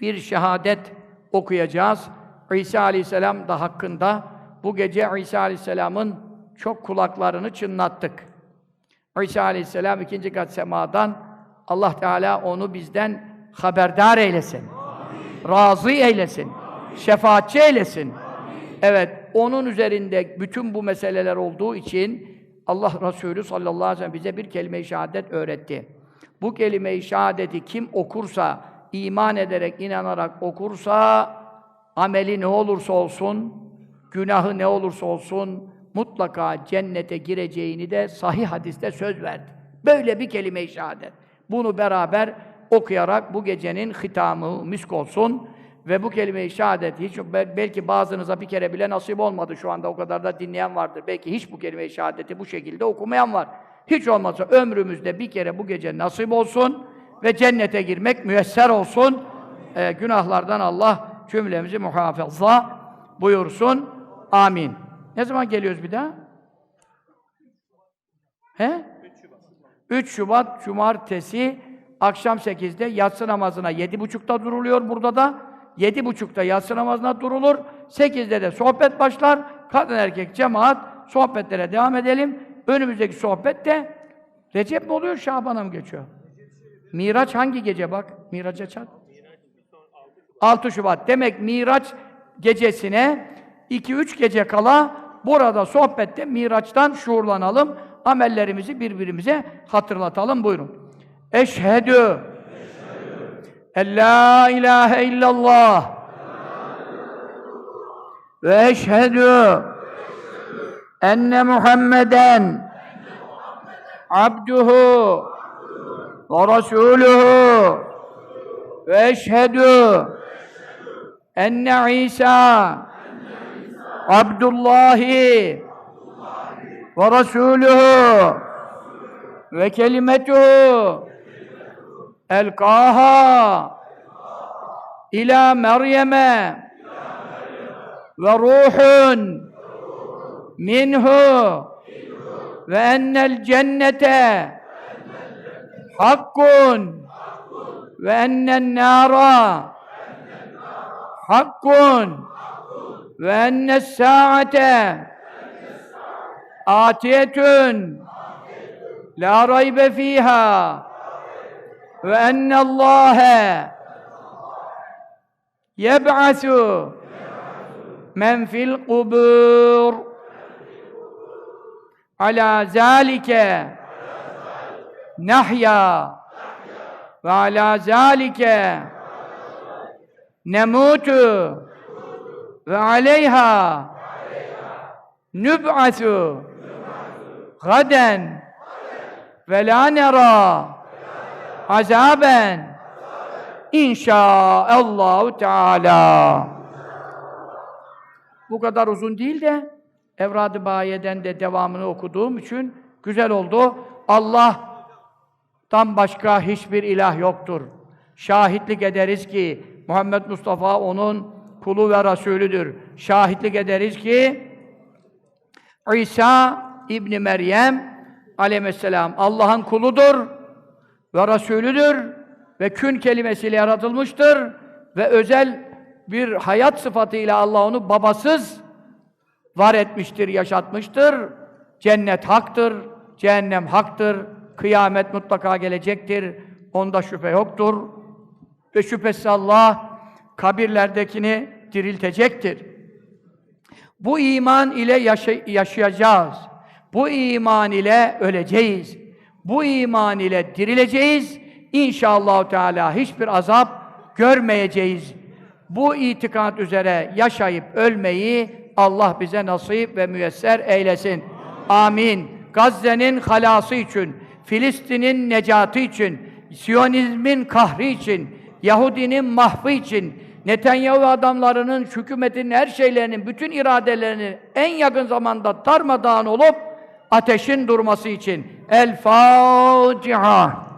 bir şehadet okuyacağız. İsa Aleyhisselam da hakkında bu gece İsa Aleyhisselam'ın çok kulaklarını çınlattık. İsa Aleyhisselam ikinci kat semadan Allah Teala onu bizden haberdar eylesin. Razı eylesin. Şefaatçi eylesin. Evet, onun üzerinde bütün bu meseleler olduğu için Allah Resulü sallallahu aleyhi ve sellem bize bir kelime-i şehadet öğretti. Bu kelime-i şehadeti kim okursa, iman ederek, inanarak okursa, ameli ne olursa olsun, günahı ne olursa olsun, mutlaka cennete gireceğini de sahih hadiste söz verdi. Böyle bir kelime-i şehadet. Bunu beraber okuyarak bu gecenin hitamı misk olsun ve bu kelime-i şehadet hiç bel- belki bazınıza bir kere bile nasip olmadı şu anda o kadar da dinleyen vardır. Belki hiç bu kelime-i şehadeti bu şekilde okumayan var. Hiç olmazsa ömrümüzde bir kere bu gece nasip olsun ve cennete girmek müyesser olsun. Ee, günahlardan Allah cümlemizi muhafaza buyursun. Amin. Ne zaman geliyoruz bir daha? He? 3 Şubat Cumartesi akşam 8'de yatsı namazına 7.30'da duruluyor burada da. 7.30'da yatsı namazına durulur. 8'de de sohbet başlar. Kadın erkek cemaat sohbetlere devam edelim. Önümüzdeki sohbet de Recep mi oluyor, Şaban'a mı geçiyor? Miraç hangi gece bak? Miraç'a çat. 6 Şubat. Demek Miraç gecesine 2-3 gece kala burada sohbette Miraç'tan şuurlanalım. Amellerimizi birbirimize hatırlatalım. Buyurun. Eşhedü en la ilahe illallah ve eşhedü enne Muhammeden abduhu ve resuluhu ve eşhedü enne İsa Abdullahi ve Resuluhu ve kelimetuhu elkaha ila Meryem'e ve ruhun minhu ve ennel cennete حق وأن النار حق وأن الساعة آتية لا ريب فيها وأن الله يبعث من في القبور. على ذلك nahya. Ve ala zalike. Nemutu. Ve aleyha. Nüb'asu gaden. Ve la nera. Azaben. İnşaallahu teala bu kadar uzun değil de Evrad-ı Bayiye'den de devamını okuduğum için güzel oldu. Allah'tan başka hiçbir ilah yoktur. Şahitlik ederiz ki Muhammed Mustafa onun kulu ve Resulüdür. Şahitlik ederiz ki İsa İbni Meryem aleyhisselam Allah'ın kuludur ve Resulüdür ve kün kelimesiyle yaratılmıştır ve özel bir hayat sıfatıyla Allah onu babasız var etmiştir, yaşatmıştır. Cennet haktır, cehennem haktır, kıyamet mutlaka gelecektir. Onda şüphe yoktur. Ve şüphesiz Allah kabirlerdekini diriltecektir. Bu iman ile yaşa- yaşayacağız. Bu iman ile öleceğiz. Bu iman ile dirileceğiz. İnşallah Teala hiçbir azap görmeyeceğiz. Bu itikat üzere yaşayıp ölmeyi Allah bize nasip ve müyesser eylesin. Amin. Gazze'nin halası için, Filistin'in necatı için, Siyonizmin kahri için, Yahudinin mahvı için, Netanyahu adamlarının hükümetinin her şeylerinin, bütün iradelerinin en yakın zamanda darmadağın olup ateşin durması için. El Fatiha.